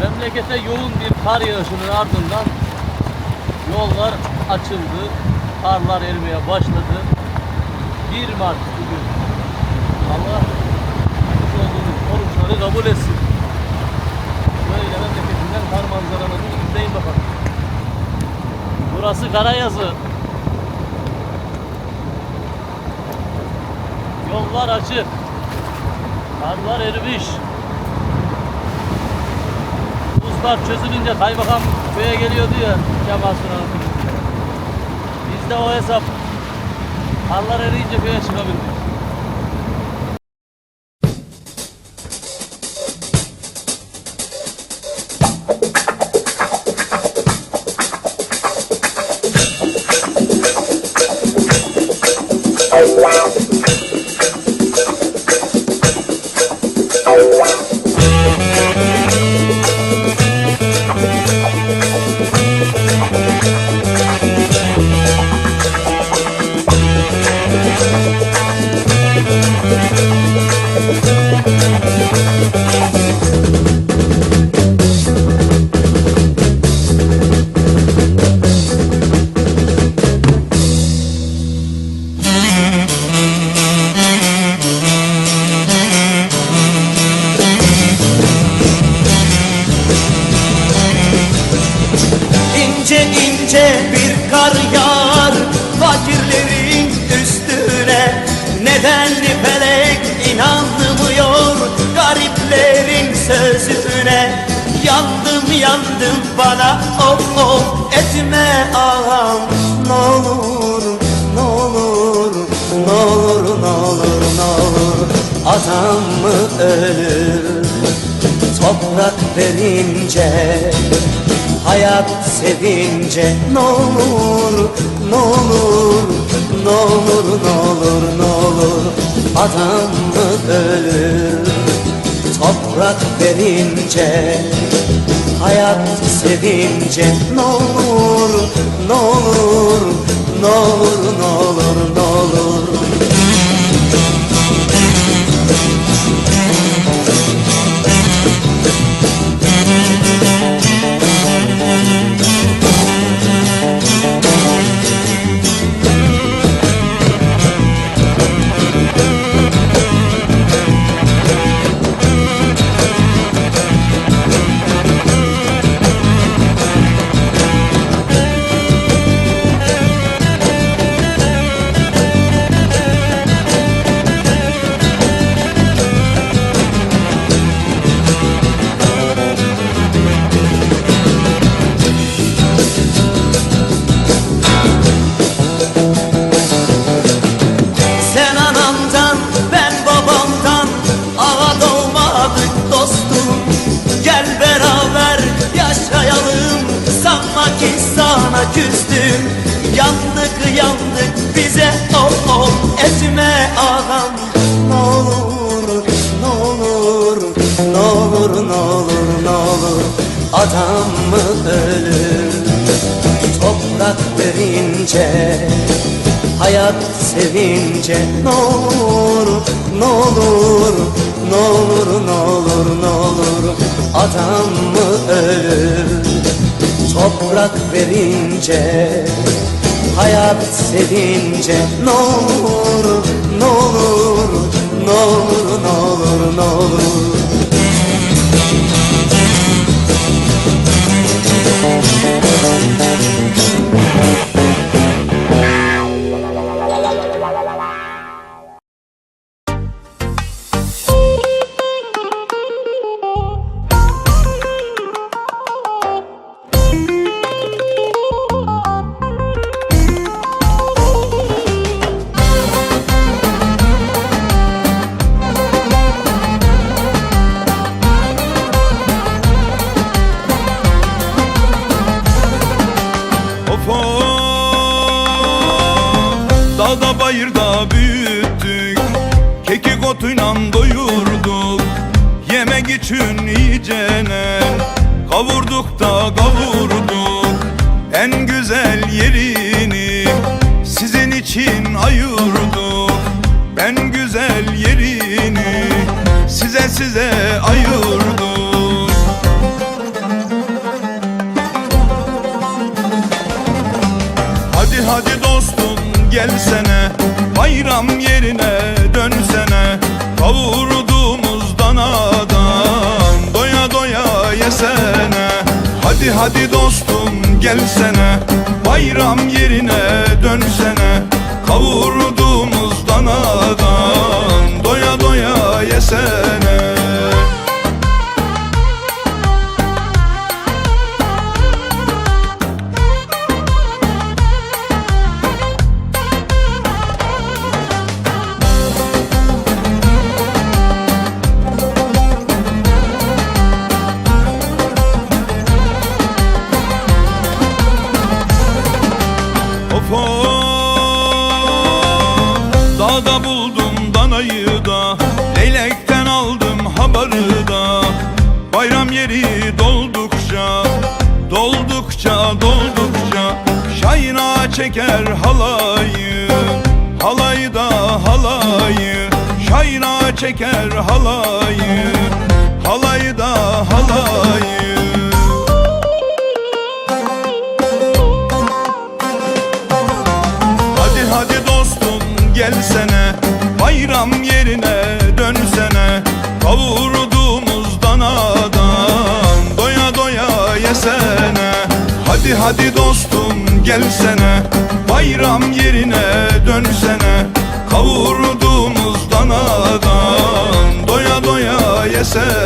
Memlekete yoğun bir kar yağışının ardından yollar açıldı. Karlar erimeye başladı. 1 Mart bugün. Allah olduğumuz oruçları kabul etsin. Böyle memleketinden kar manzaralarını izleyin bakalım. Burası Karayazı. Yollar açık. Karlar erimiş. Buzlar çözülünce kaymakam köye geliyordu ya Kemal filminde. Bizde o hesap. Karlar eriyince köye çıkabildik. İnce Adam mı ölür? Toprak verince Hayat sevince ne olur, ne olur, ne olur, ne olur, ne olur Adam mı ölür? Toprak verince Hayat sevince ne olur, ne olur, ne olur, ne olur, ne olur Etme ağam Ne olur ne olur Ne olur ne olur ne olur. Adam mı ölür? Toprak verince Hayat sevince ne olur, ne olur, ne olur, ne olur, ne olur. Adam mı ölür? Toprak verince Hayat sevince ne olur, ne olur, ne olur, ne olur, ne olur. Of kavurduk En güzel yerini Sizin için ayırdık En güzel yerini Size size ayırdık Hadi hadi dostum gelsene Bayram yerine. Hadi hadi dostum gelsene Bayram yerine dönsene. Kavurduğumuz danadan Doya doya yesene çeker halayı Halayı da halayı Şayna çeker Halayı of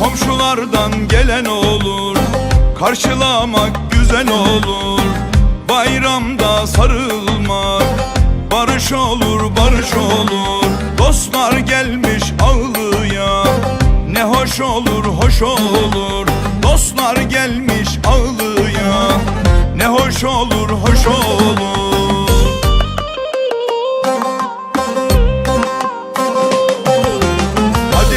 Komşulardan gelen olur Karşılamak güzel olur. Bayramda sarılmak Barış olur barış olur. Dostlar gelmiş ağlıya Ne hoş olur hoş olur. Dostlar gelmiş ağlıya Ne hoş olur hoş olur.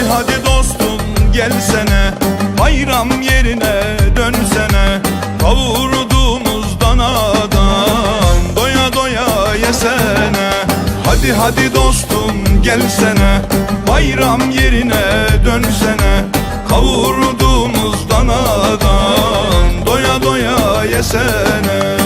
Hadi dostum gelsene Bayram yerine gelsene Bayram yerine dönsene. Kavurduğumuz danadan Doya doya yesene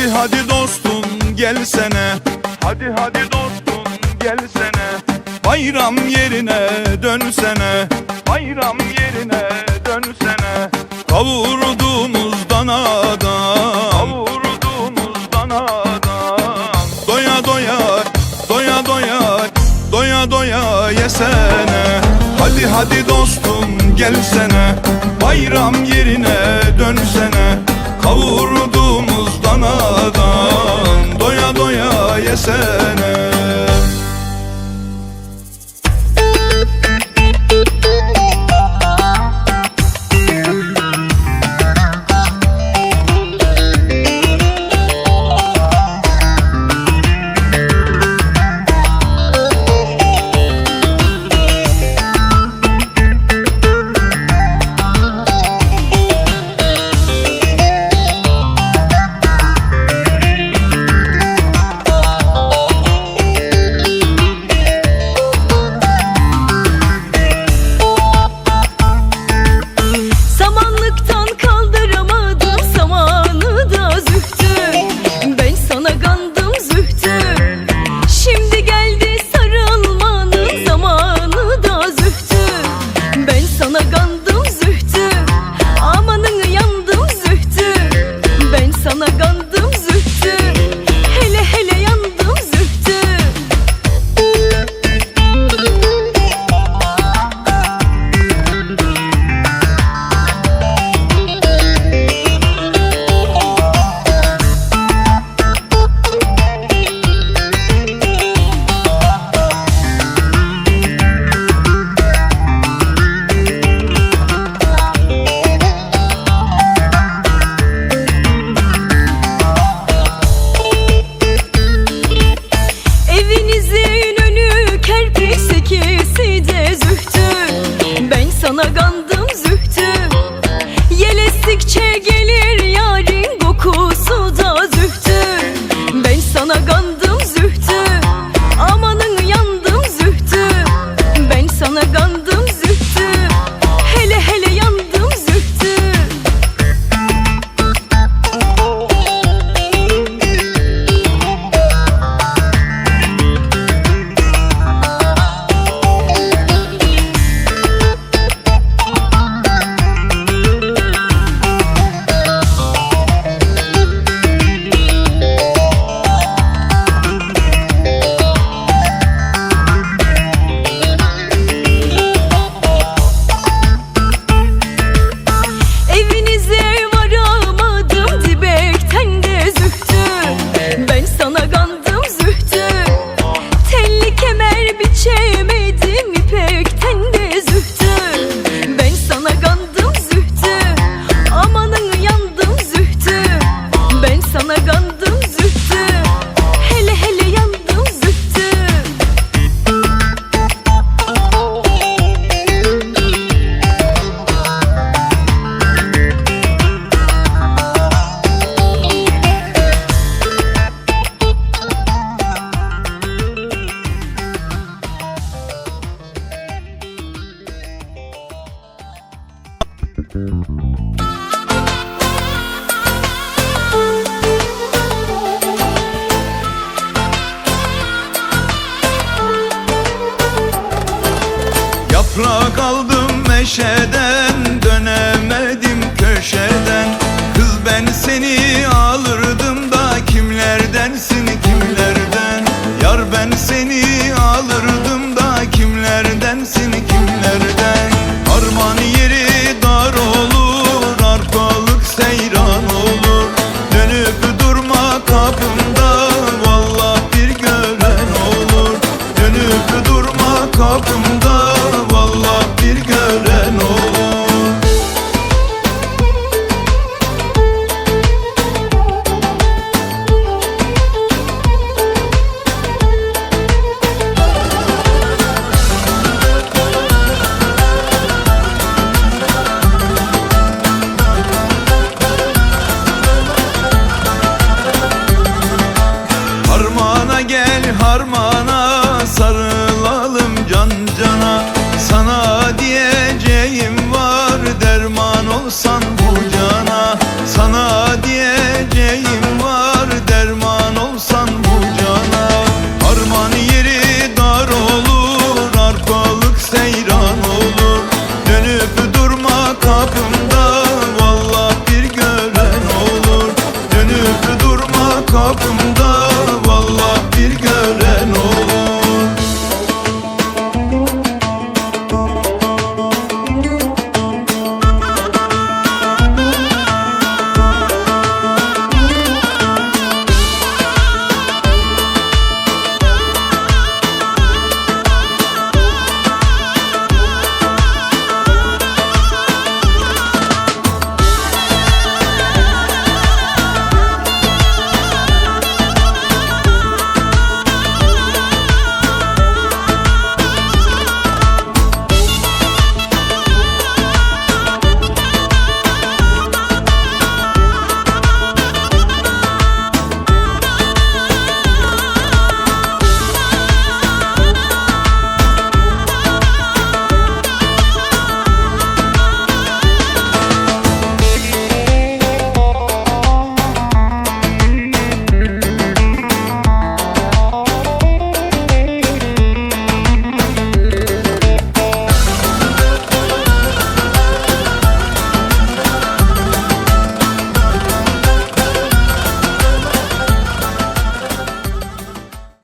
Hadi hadi dostum gelsene Hadi hadi dostum gelsene Bayram yerine dönsene Bayram yerine dönsene Kavurduğumuz danadan Kavurduğumuz danadan Doya doya doya doya Doya doya yesene. Hadi hadi dostum gelsene Bayram yerine dönsene Kavurduğumuz danadan Doya doya yesene aldım